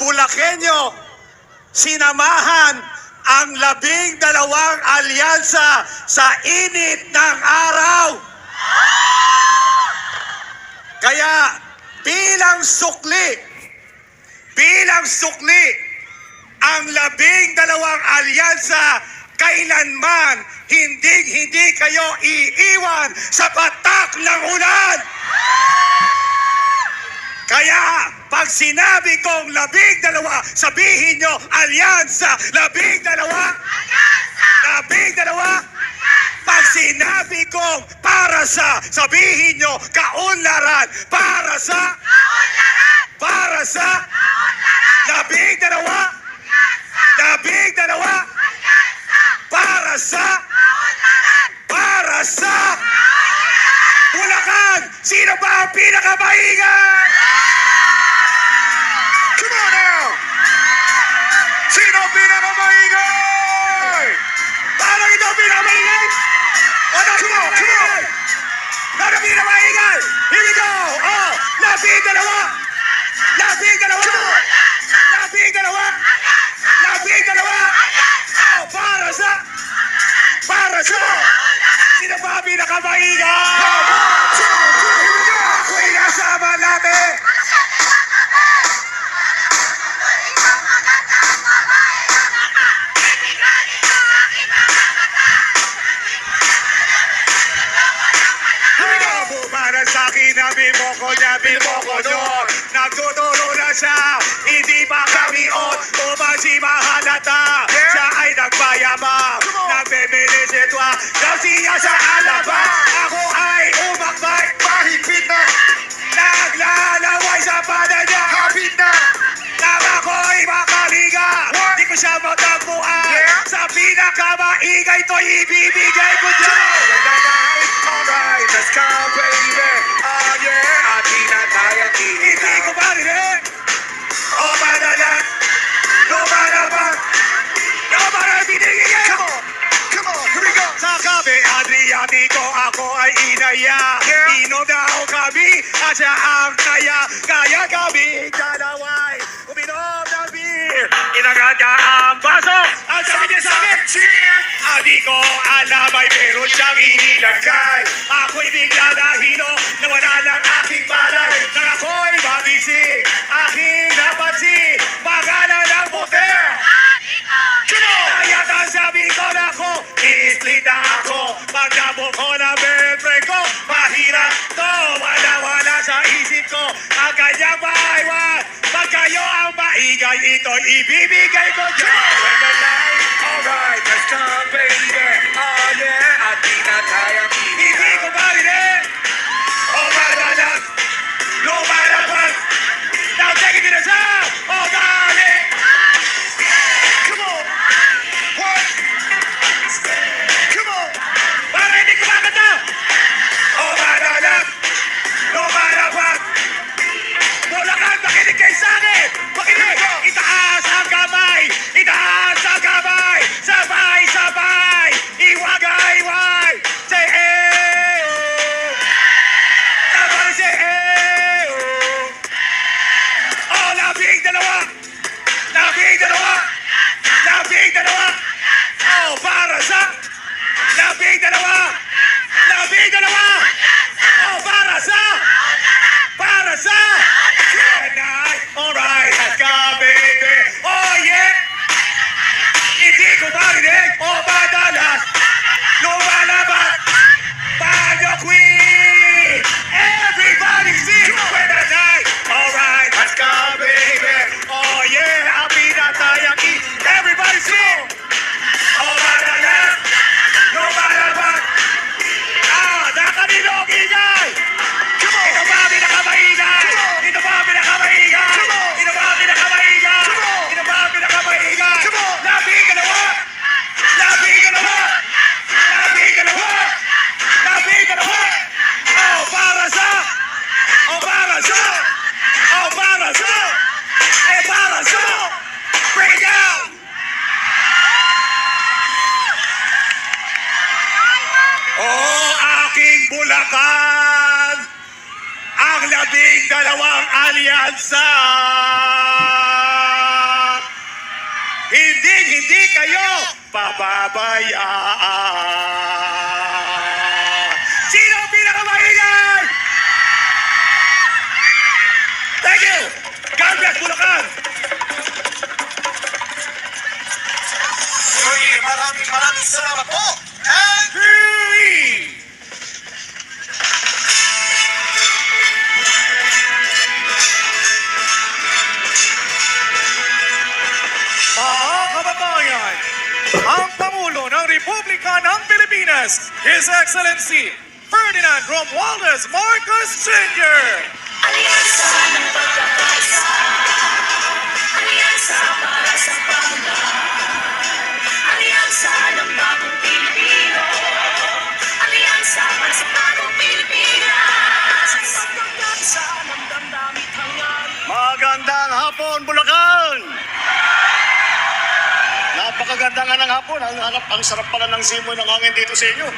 Bulakenyo sinamahan ang labing dalawang alyansa sa init ng araw. Kaya bilang sukli, bilang sukli, ang labing dalawang alyansa kailanman hindi hindi kayo iiwan sa patak ng ulan. Kaya pag sinabi kong labing dalawa, sabihin nyo, alyansa, labing dalawa, labing dalawa, pag sinabi kong para sa, sabihin nyo, kaunlaran, para sa, para sa, labing dalawa, labing dalawa, para sa, para sa, Bulacan! Sino ba ang pinakamaingan? Ang pinakamaingay? Parang ito ang pinakamaingay? O na, come on, come on! Ano ang pinakamaingay? Here we go! Oh, labing dalawa! Labing dalawa! Labing dalawa! Labing dalawa! Oh, para sa... Para sa... Sino ba ang pinakamaingay? Ako'y nasama natin! Bimoko niya, bimoko nyo Nagtuturo na siya, hindi pa kami on Tumasi mahalata, siya ay nagbayama Nagbebenisitwa, daw siya sa alaba Ako ay umakbay, mahigpit na. Naglalaway sa pada niya, hapit na. Nang ako'y makaliga, di ko siya matagpuan. Sa pinakamaingay to'y ibibigay ko dyan Alright, let's go, baby. Oh, yeah. At tinatayang Hindi ko marinig. O madala. Lumalaban. Lumalaban, binigyan. Come on. Come on, here we go. Sa kabe, Adriatico, ako ay inaya. Inom na ako kami, at siya ang kaya. Kaya kami dalaway. Uminom ng beer. Inagad niya sa akin Hindi ko alam ay meron siyang inilagay. Ako'y bigla na hino na wala ng aking balay Nang ako'y mabisi, aking napansin Magalan ang puti. Ah, Kino! Kaya sabi ko na ako, i-split na ako. Pagdabo ko na bagay ito'y ibibigay ko dyan. When the night, alright, let's come baby. Oh yeah, at di na kaya Hindi ko marinig. Oh my God, what. Now take it to the top. Kayo pababayaan! Sino ang pinakamaingay? Thank you! God bless Bulacan! Maraming maraming salamat po. And us His Excellency Ferdinand Rom Marcus Jr. Napakaganda nga ng hapon. Ang, hanap, ang sarap pala ng simoy ng hangin dito sa inyo.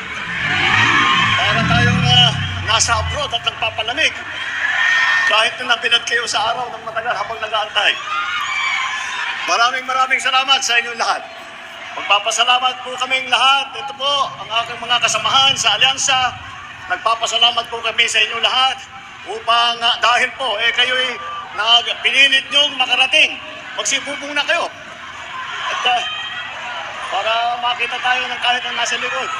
Para tayong ah, nasa abroad at nagpapalamig. Kahit na napinad kayo sa araw ng matagal habang nag-aantay. Maraming maraming salamat sa inyong lahat. Magpapasalamat po kaming lahat. Ito po ang aking mga kasamahan sa Alyansa. Nagpapasalamat po kami sa inyong lahat upang ah, dahil po eh kayo'y nag pinilit niyong makarating. Magsibubong na kayo. At ah, para makita tayo ng kahit ang nasa likod.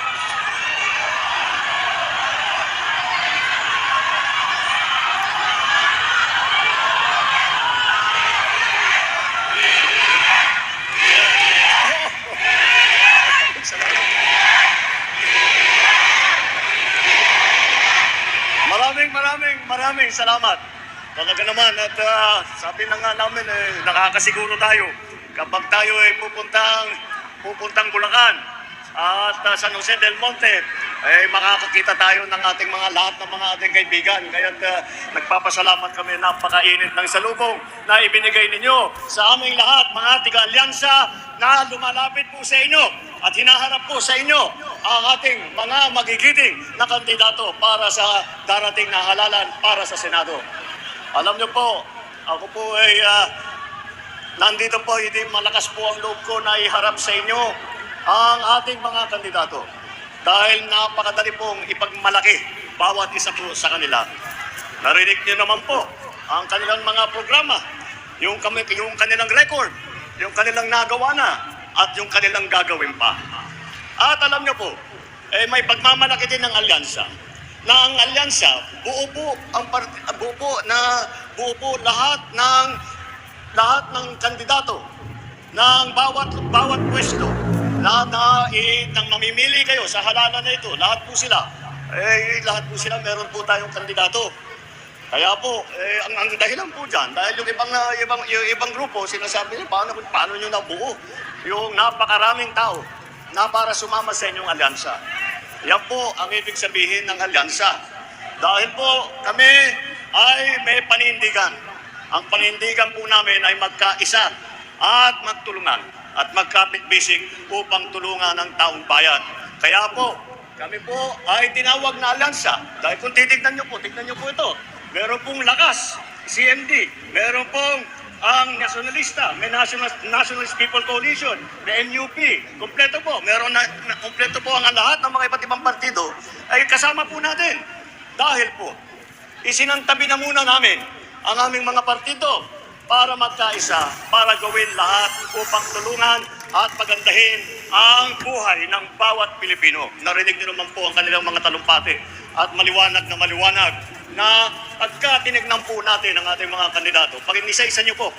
Maraming maraming maraming salamat. Talaga naman at ah, sabi na nga namin eh, nakakasiguro tayo kapag tayo ay pupuntang pupuntang Bulacan at ah, San Jose del Monte eh makakakita tayo ng ating mga lahat ng mga ating kaibigan. Kaya nagpapasalamat kami napakainit ng salubong na ibinigay ninyo sa aming lahat mga tiga-alyansa na lumalapit po sa inyo at hinaharap po sa inyo ang ating mga magigiting na kandidato para sa darating na halalan para sa Senado. Alam niyo po, ako po ay ah, nandito po, hindi malakas po ang loob ko na iharap sa inyo ang ating mga kandidato. Dahil napakadali pong ipagmalaki bawat isa po sa kanila. Narinig niyo naman po ang kanilang mga programa, yung, kami, yung kanilang record, yung kanilang nagawa na, at yung kanilang gagawin pa. At alam niyo po, eh, may pagmamalaki din ng alyansa na ang alyansa buo po ang part, buo po na buo po lahat ng lahat ng kandidato ng bawat bawat pwesto lahat na eh, nang namimili kayo sa halalan na ito, lahat po sila, eh, lahat po sila meron po tayong kandidato. Kaya po, eh, ang, ang dahilan po dyan, dahil yung ibang, ah, ibang, yung ibang grupo, sinasabi nyo, paano, paano nyo nabuo yung napakaraming tao na para sumama sa inyong alyansa. Yan po ang ibig sabihin ng alyansa. Dahil po kami ay may panindigan. Ang panindigan po namin ay magkaisa at magtulungan at magkapit-bisig upang tulungan ang taong bayan. Kaya po, kami po ay tinawag na alyansa. Dahil kung titignan nyo po, tignan nyo po ito. Meron pong lakas, CMD. Meron pong ang nationalista, may National, Nationalist People Coalition, may NUP, kompleto po. Meron na kompleto po ang lahat ng mga iba't ibang partido ay kasama po natin. Dahil po, isinantabi na muna namin ang aming mga partido para magkaisa, para gawin lahat upang tulungan at pagandahin ang buhay ng bawat Pilipino. Narinig niyo naman po ang kanilang mga talumpati at maliwanag na maliwanag na pagka tinignan po natin ang ating mga kandidato, pag inisa-isa niyo po,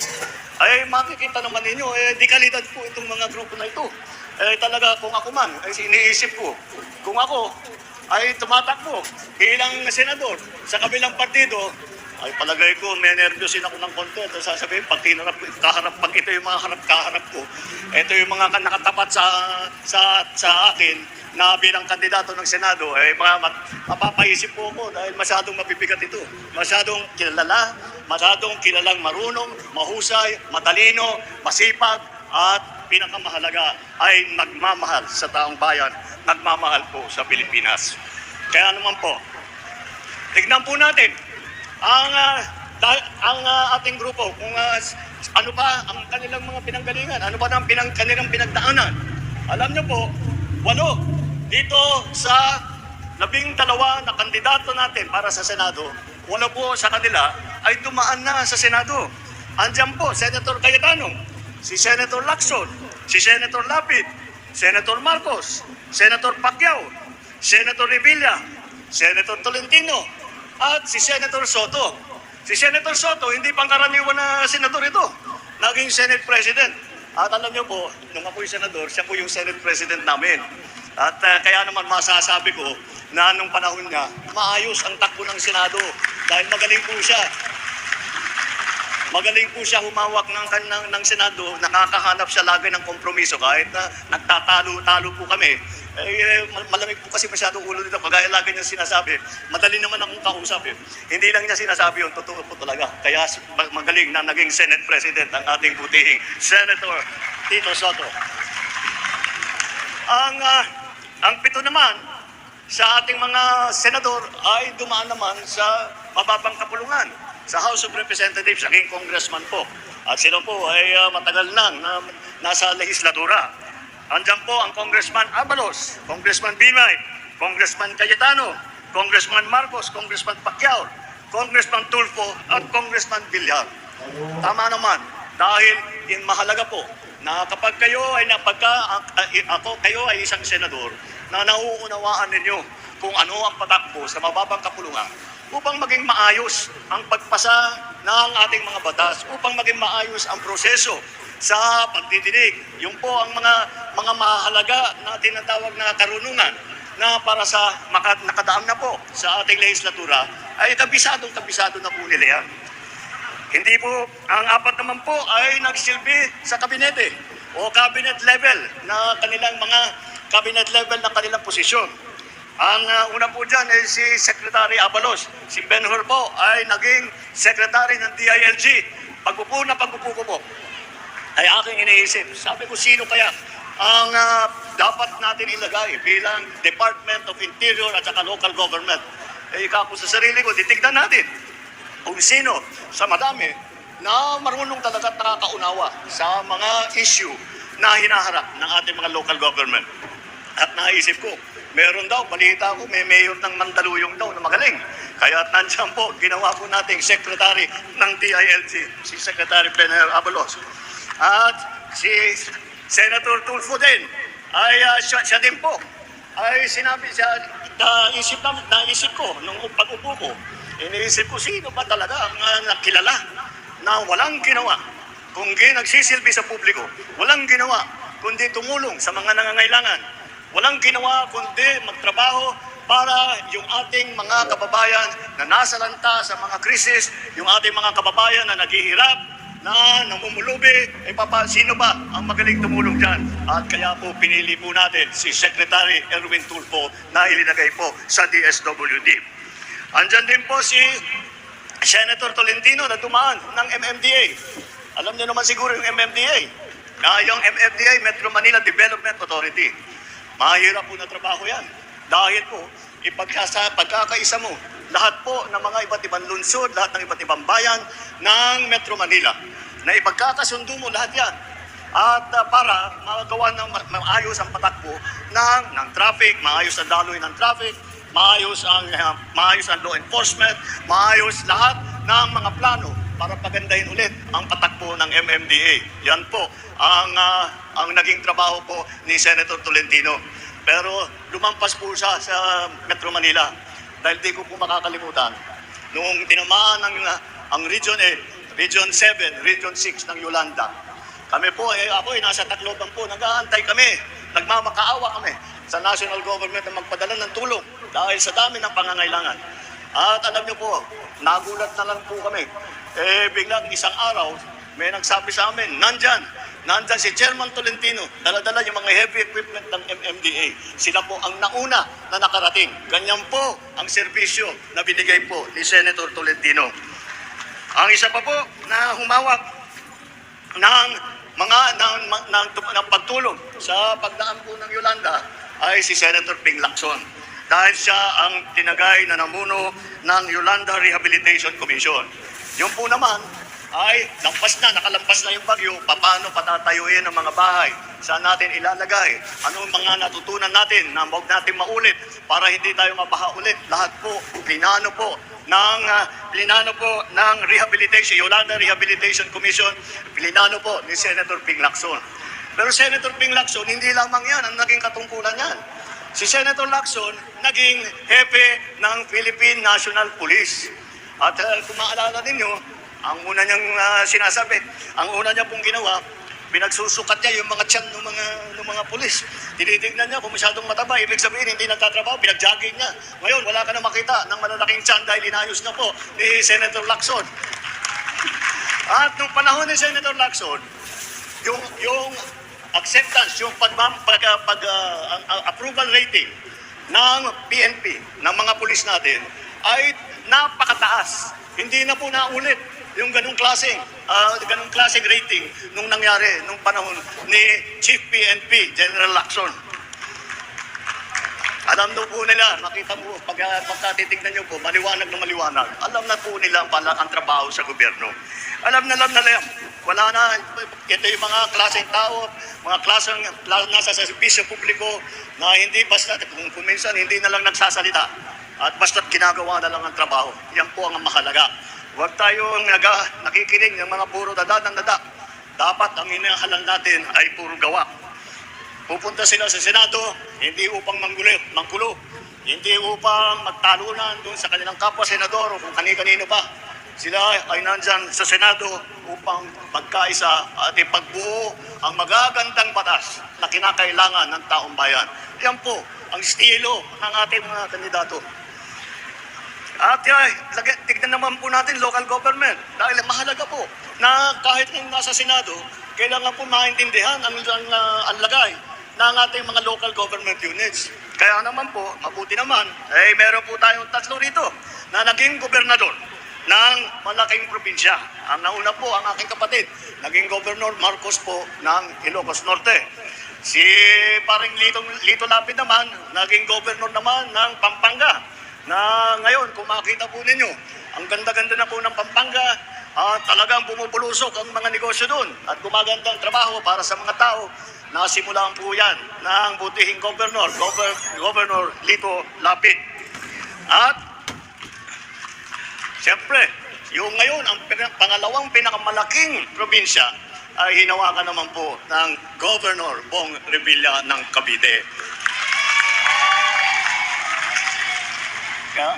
ay makikita naman ninyo, eh, di kalidad po itong mga grupo na ito. Eh, talaga, kung ako man, ay iniisip ko, kung ako ay tumatakbo bilang senador sa kabilang partido, ay palagay ko, may nervyosin ako ng konti. At sasabihin, pag tinarap, kaharap, pag ito yung mga harap, kaharap ko, ito yung mga nakatapat sa, sa, sa akin na bilang kandidato ng Senado, ay mga mapapaisip po ako dahil masyadong mabibigat ito. Masyadong kilala, masyadong kilalang marunong, mahusay, matalino, masipag, at pinakamahalaga ay nagmamahal sa taong bayan, nagmamahal po sa Pilipinas. Kaya naman po, tignan po natin ang da- ang ah, ating grupo kung s- ano pa ang kanilang mga pinanggalingan, ano ba ang pinang kanilang pinagdaanan. Alam niyo po, walo dito sa labing dalawa na kandidato natin para sa Senado, wala po sa kanila ay dumaan na sa Senado. Andiyan po, Senator Cayetano, si Senator Lacson, si Senator Lapid, Senator Marcos, Senator Pacquiao, Senator Revilla, Senator Tolentino, at si Senator Soto. Si Senator Soto, hindi pangkaraniwan na senador ito. Naging Senate President. At alam niyo po, nung ako'y senador, siya po yung Senate President namin. At uh, kaya naman masasabi ko na nung panahon niya, maayos ang takbo ng Senado dahil magaling po siya. Magaling po siya humawak ng, ng, ng Senado, nakakahanap siya lagi ng kompromiso kahit na nagtatalo-talo po kami. Eh, mal- malamig po kasi masyado ulo nito. Kagaya lagi niya sinasabi, madali naman akong kausap eh. Hindi lang niya sinasabi yun, totoo po talaga. Kaya magaling na naging Senate President ang ating butihing Senator Tito Soto. Ang, ah, ang pito naman sa ating mga senador ay dumaan naman sa mababang kapulungan sa House of Representatives, naging congressman po. At sila po ay ah, matagal nang na, nasa legislatura. Andyan po ang Congressman Abalos, Congressman Binay, Congressman Cayetano, Congressman Marcos, Congressman Pacquiao, Congressman Tulfo at Congressman Villar. Tama naman, dahil in mahalaga po na kapag kayo ay napagka, ako, kayo ay isang senador na nauunawaan ninyo kung ano ang patakbo sa mababang kapulungan upang maging maayos ang pagpasa ng ating mga batas, upang maging maayos ang proseso sa pagdidinig. Yung po ang mga mga mahalaga na tinatawag na karunungan na para sa maka, nakadaan na po sa ating legislatura ay kabisadong kabisado na po nila yan. Hindi po, ang apat naman po ay nagsilbi sa kabinete o cabinet level na kanilang mga cabinet level na kanilang posisyon. Ang uh, una po dyan ay si Secretary Abalos. Si Ben Hur po ay naging Secretary ng DILG. Pagpupo na pagpupo ko po ay aking iniisip. Sabi ko, sino kaya ang ah, dapat natin ilagay bilang Department of Interior at saka local government? Eh, kako sa sarili ko, titignan natin kung sino sa madami na marunong talaga at nakakaunawa sa mga issue na hinaharap ng ating mga local government. At naisip ko, meron daw, balita ko, may mayor ng Mandaluyong daw na magaling. Kaya nandiyan po, ginawa po nating secretary ng DILG, si Secretary Bener Abalos. At si Senator Tulfo din, ay ah, siya, siya din po, ay sinabi siya, naisip, na, naisip ko, nung pag-upo ko, iniisip ko sino ba talaga ang ah, nakilala na walang ginawa? Kung nagsisilbi sa publiko, walang ginawa kundi tumulong sa mga nangangailangan. Walang ginawa kundi magtrabaho para yung ating mga kababayan na nasa lanta sa mga krisis, yung ating mga kababayan na naghihirap, na namumulubi, eh papa, sino ba ang magaling tumulong dyan? At kaya po pinili po natin si Secretary Erwin Tulfo na ilinagay po sa DSWD. Andyan din po si Senator Tolentino na dumaan ng MMDA. Alam niyo naman siguro yung MMDA. Na yung MMDA, Metro Manila Development Authority. Mahirap po na trabaho yan. Dahil po, ipagkasa, pagkakaisa mo, lahat po ng mga iba't ibang lungsod, lahat ng iba't ibang bayan ng Metro Manila, na ipagkakasundo mo lahat yan. At ah, para magawa ng ma- maayos ang patakbo ng, ng traffic, maayos ang daloy ng traffic, maayos ang uh, maayos ang law enforcement, maayos lahat ng mga plano para pagandahin ulit ang patakbo ng MMDA. Yan po ang ah, ang naging trabaho po ni Senator Tolentino. Pero lumampas po siya sa Metro Manila dahil di ko po makakalimutan noong tinamaan ng ang Region 8, Region 7, Region 6 ng Yolanda. Kami po, eh, ako eh, nasa Tacloban po, nag-aantay kami, nagmamakaawa kami sa national government na magpadala ng tulong dahil sa dami ng pangangailangan. At alam niyo po, nagulat na lang po kami. Eh, biglang isang araw, may nagsabi sa amin, nandyan, nandyan si Chairman Tolentino, daladala yung mga heavy equipment ng MMDA. Sila po ang nauna na nakarating. Ganyan po ang serbisyo na binigay po ni Senator Tolentino. Ang isa pa po na humawak ng mga ng, ng, ng, ng pagtulong sa pagdaan po ng Yolanda ay si Senator Ping Lacson. Dahil siya ang tinagay na namuno ng Yolanda Rehabilitation Commission. Yung po naman ay lampas na, nakalampas na yung bagyo, paano patatayuin ang mga bahay, saan natin ilalagay, ano ang mga natutunan natin na huwag natin maulit para hindi tayo mabaha ulit. Lahat po, plinano po ng uh, plinano po ng rehabilitation, Yolanda Rehabilitation Commission, plinano po ni Senator Ping Lacson. Pero Senator Ping Lacson, hindi lamang yan ang naging katungkulan yan. Si Senator Lacson, naging hepe ng Philippine National Police. At uh, kung maalala ninyo, ang una niyang uh, sinasabi, ang una niya pong ginawa, pinagsusukat niya yung mga tiyan ng mga, ng mga pulis. Tinitignan niya kung masyadong mataba, ibig sabihin hindi nagtatrabaho, pinag-jogging niya. Ngayon, wala ka na makita ng malalaking tiyan dahil inayos na po ni Senator Lacson. At nung panahon ni Senator Lacson, yung, yung acceptance, yung pag, pag, pag uh, ang approval rating ng PNP, ng mga pulis natin, ay napakataas. Hindi na po naulit yung ganung klaseng, uh, ganung klaseng rating nung nangyari nung panahon ni Chief PNP, General Lacson. Alam na po nila, makita mo, pag, uh, pagkatitignan nyo po, maliwanag na maliwanag. Alam na po nila pala ang trabaho sa gobyerno. Alam na alam na lang. Wala na, ito yung mga klaseng tao, mga klaseng nasa sa servisyo publiko na hindi basta, kung, kung hindi na lang nagsasalita at basta't ginagawa na lang ang trabaho. Yan po ang mahalaga. Huwag tayong naga, nakikinig ng mga puro dada ng dada. Dapat ang inahalan natin ay puro gawa. Pupunta sila sa Senado, hindi upang manggulo, manggulo, hindi upang magtalunan doon sa kanilang kapwa senador o kung kani-kanino pa. Sila ay nandyan sa Senado upang magkaisa at ipagbuo ang magagandang batas na kinakailangan ng taong bayan. Yan po ang estilo ng ating mga kandidato. At ay, lagi- tignan naman po natin local government. Dahil mahalaga po na kahit yung nasa Senado, kailangan po maintindihan ang, ang, ah, ang lagay ng ating mga local government units. Kaya naman po, mabuti naman, eh meron po tayong tatlo rito na naging gobernador ng malaking probinsya. Ang nauna po, ang aking kapatid, naging Governor Marcos po ng Ilocos Norte. Si paring Lito, Lito Lapid naman, naging governor naman ng Pampanga. Na ngayon, kung makita po ninyo, ang ganda-ganda na po ng Pampanga, at talagang bumubulusok ang mga negosyo doon at gumaganda ang trabaho para sa mga tao. Nasimulan po yan ng butihing governor, Gover- Governor Lito Lapid. At Siyempre, yung ngayon, ang pangalawang pinakamalaking probinsya ay hinawakan naman po ng Governor Bong Revilla ng Cavite. Kaya,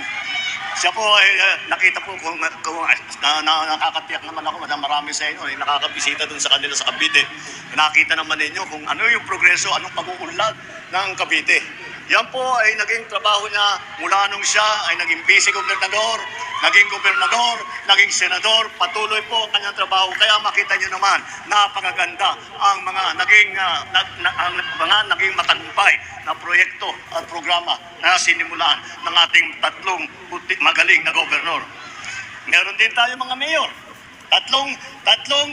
Siya po ay uh, nakita po kung, kung na, na, nakakatiyak naman ako na marami sa inyo ay nakakabisita dun sa kanila sa Cavite. Nakita naman ninyo kung ano yung progreso, anong pag-uunlad ng Cavite. Yan po ay naging trabaho niya mula nung siya ay naging vice gobernador, naging gobernador, naging senador, patuloy po ang kanyang trabaho. Kaya makita niyo naman, napakaganda ang mga naging, ah, na- na- ang mga naging matagumpay na proyekto at programa na sinimulan ng ating tatlong puti- magaling na gobernador. Meron din tayo mga mayor. Tatlong, tatlong,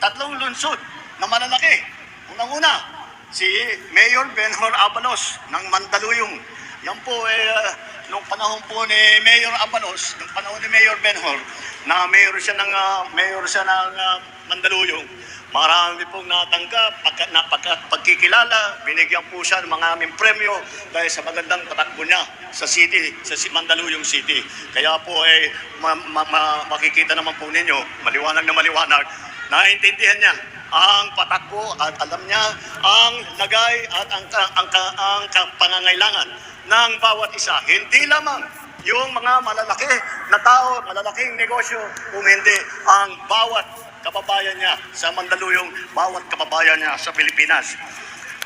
tatlong lunsod na malalaki. Unang-una, si Mayor Benhor Abalos ng Mandaluyong. Yan po, eh, uh, nung panahon po ni Mayor Abalos, nung panahon ni Mayor Benhor, na mayor siya ng, ah, mayor siya ng ah, Mandaluyong, marami pong natanggap, pagka, na, pagka, pagkikilala, binigyan po siya ng mga aming premyo dahil sa magandang patakbo niya sa city, sa Mandaluyong City. Kaya po eh, ma, ma, ma- makikita naman po ninyo, maliwanag na maliwanag, naintindihan niya ang patakbo at alam niya ang lagay at ang, ang, ka- ang, ka- pangangailangan ng bawat isa. Hindi lamang yung mga malalaki na tao, malalaking negosyo, kung hindi ang bawat kababayan niya sa Mandaluyong, bawat kababayan niya sa Pilipinas.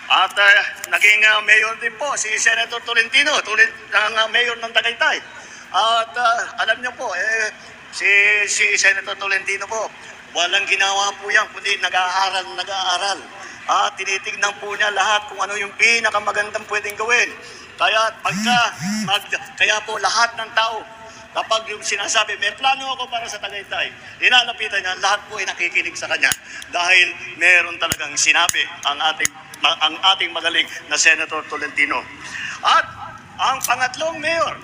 At eh, naging ah, mayor din po si Senator Tolentino, tulad ng ah, mayor ng Tagaytay. At ah, alam niyo po, eh, si, si Senator Tolentino po, walang ginawa po yan, kundi nag-aaral, nag-aaral. At tinitignan po niya lahat kung ano yung pinakamagandang pwedeng gawin. Kaya pagka, mag, kaya po lahat ng tao, Kapag yung sinasabi, may plano ako para sa Tagaytay, inalapitan niya, lahat po ay nakikinig sa kanya. Dahil meron talagang sinabi ang ating, ang ating magaling na Senator Tolentino. At ang pangatlong mayor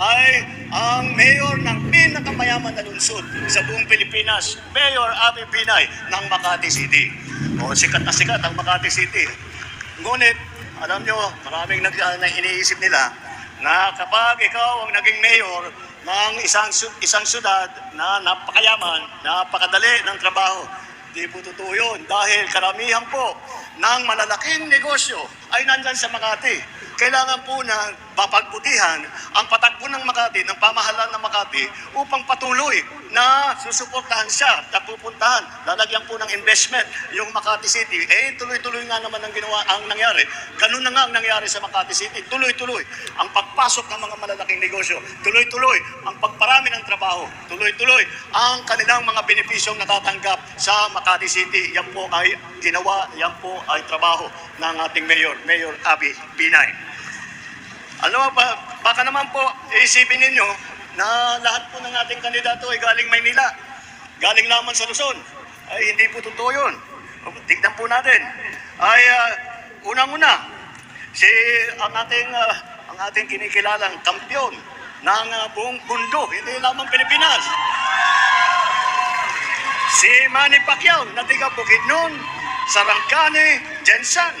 ay ang mayor ng pinakamayaman na lungsod sa buong Pilipinas, Mayor Abby Binay ng Makati City. O sikat na sikat ang Makati City. Ngunit, alam nyo, maraming nag, uh, na iniisip nila na kapag ikaw ang naging mayor ng isang, isang syudad na napakayaman, napakadali ng trabaho, di po totoo yun. Dahil karamihan po ng malalaking negosyo ay nandyan sa Makati. Kailangan po na papagbutihan ang patakbo ng Makati, ng pamahalaan ng Makati upang patuloy na susuportahan siya at pupuntahan, lalagyan po ng investment yung Makati City. Eh, tuloy-tuloy nga naman ang ginawa, ang nangyari. Ganun na nga ang nangyari sa Makati City. Tuloy-tuloy ang pagpasok ng mga malalaking negosyo. Tuloy-tuloy ang pagparami ng trabaho. Tuloy-tuloy ang kanilang mga benepisyong natatanggap sa Makati City. Yan po ay ginawa, yan po ay trabaho ng ating mayor, Mayor Abby Binay. Alam mo ba, baka naman po isipin ninyo na lahat po ng ating kandidato ay galing Maynila. Galing lamang sa Luzon. Ay hindi po totoo yun. Tignan po natin. Ay ah, unang-una, si ang ating ah, ang ating kinikilalang kampyon ng ah, buong mundo, hindi lamang Pilipinas. Si Manny Pacquiao na tiga Bukidnon, Sarangani, Jensen.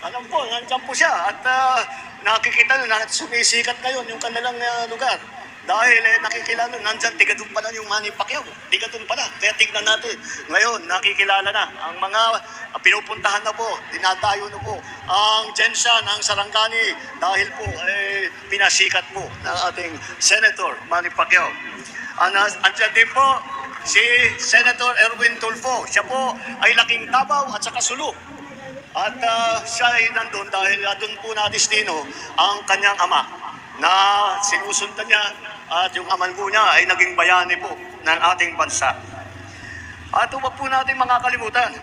Alam po, nandiyan po siya at ah, nakikita na sumisikat ngayon yung kanilang ah, lugar. Dahil eh, nakikilala, nandyan, tiga doon pala yung Manny Pacquiao. Tiga doon pala. Kaya tignan natin. Ngayon, nakikilala na. Ang mga ah, pinupuntahan na po, dinadayo na po. Ang Jensen, ang Sarangani, dahil po, eh, pinasikat po ng ating Senator Manny Pacquiao. Ang, andyan din po, si Senator Erwin Tulfo. Siya po ay laking Davao at saka Sulu. At ah, siya ay nandun dahil uh, doon po na-destino ang kanyang ama na sinusundan niya at yung aman po niya ay naging bayani po ng ating bansa. At huwag po natin makakalimutan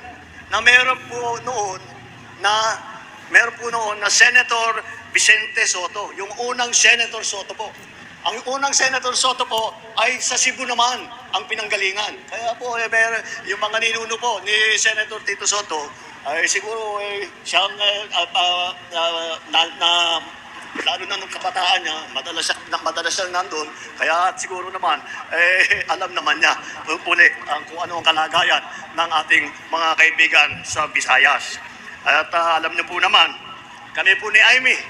na meron po noon na meron po noon na Senator Vicente Soto, yung unang Senator Soto po. Ang unang Senator Soto po ay sa Cebu naman ang pinanggalingan. Kaya po, eh, mer- yung mga ninuno po ni Senator Tito Soto, ay siguro eh, siyang ah, ah, ah, na, na, lalo na nung kabataan niya, madalas, siya- madalas siyang nandun. Kaya siguro naman, eh, alam naman niya uli ang kung ano ang kalagayan ng ating mga kaibigan sa Visayas. At ah, alam niyo po naman, kami po ni Aimee,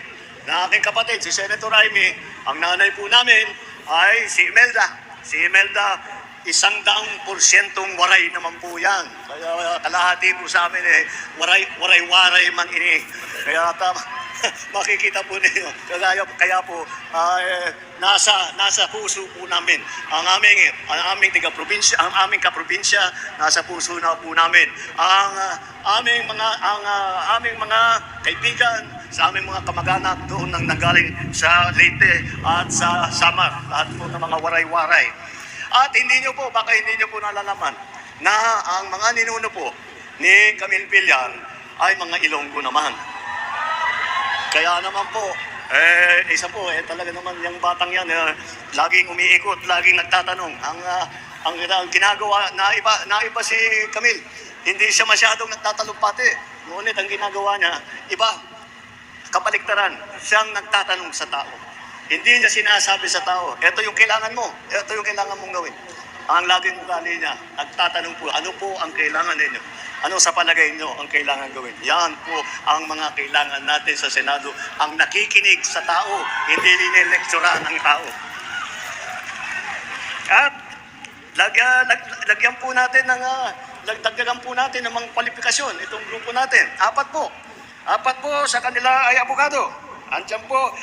na aking kapatid, si Senator Aimee, ang nanay po namin ay si Imelda. Si Imelda, isang daang porsyentong waray naman po yan. Kaya uh, kalahati po sa amin eh, waray, waray-waray man ini. Kaya tama, makikita po ninyo. Kaya, kaya po, ay, nasa, nasa puso po namin ang aming, ang aming tiga-probinsya, ang aming kaprobinsya, nasa puso na po namin. Ang ah, aming mga, ang ah, aming mga kaibigan, sa aming mga kamag-anak doon nang nanggaling sa Leyte at sa Samar, at po ng mga waray-waray. At hindi nyo po, baka hindi nyo po nalalaman na ang mga ninuno po ni Camille Villar ay mga Ilonggo naman. Kaya naman po, eh, isa po, eh, talaga naman yung batang yan, eh, laging umiikot, laging nagtatanong. Ang, ah, ang, ang ginagawa, na iba, na iba si Camille, hindi siya masyadong nagtatalumpati. Ngunit ang ginagawa niya, iba, kapaliktaran, siyang nagtatanong sa tao. Hindi niya sinasabi sa tao, ito yung kailangan mo, ito yung kailangan mong gawin. Ang laging ugali niya, nagtatanong po, ano po ang kailangan ninyo? Ano sa palagay niyo ang kailangan gawin? Yan po ang mga kailangan natin sa Senado. Ang nakikinig sa tao, hindi nilekturan ang tao. At lagyan, lag, lagyan po natin ng, uh, dagdagan po natin ng mga kwalifikasyon itong grupo natin. Apat po. Apat po sa kanila ay abogado. Andiyan po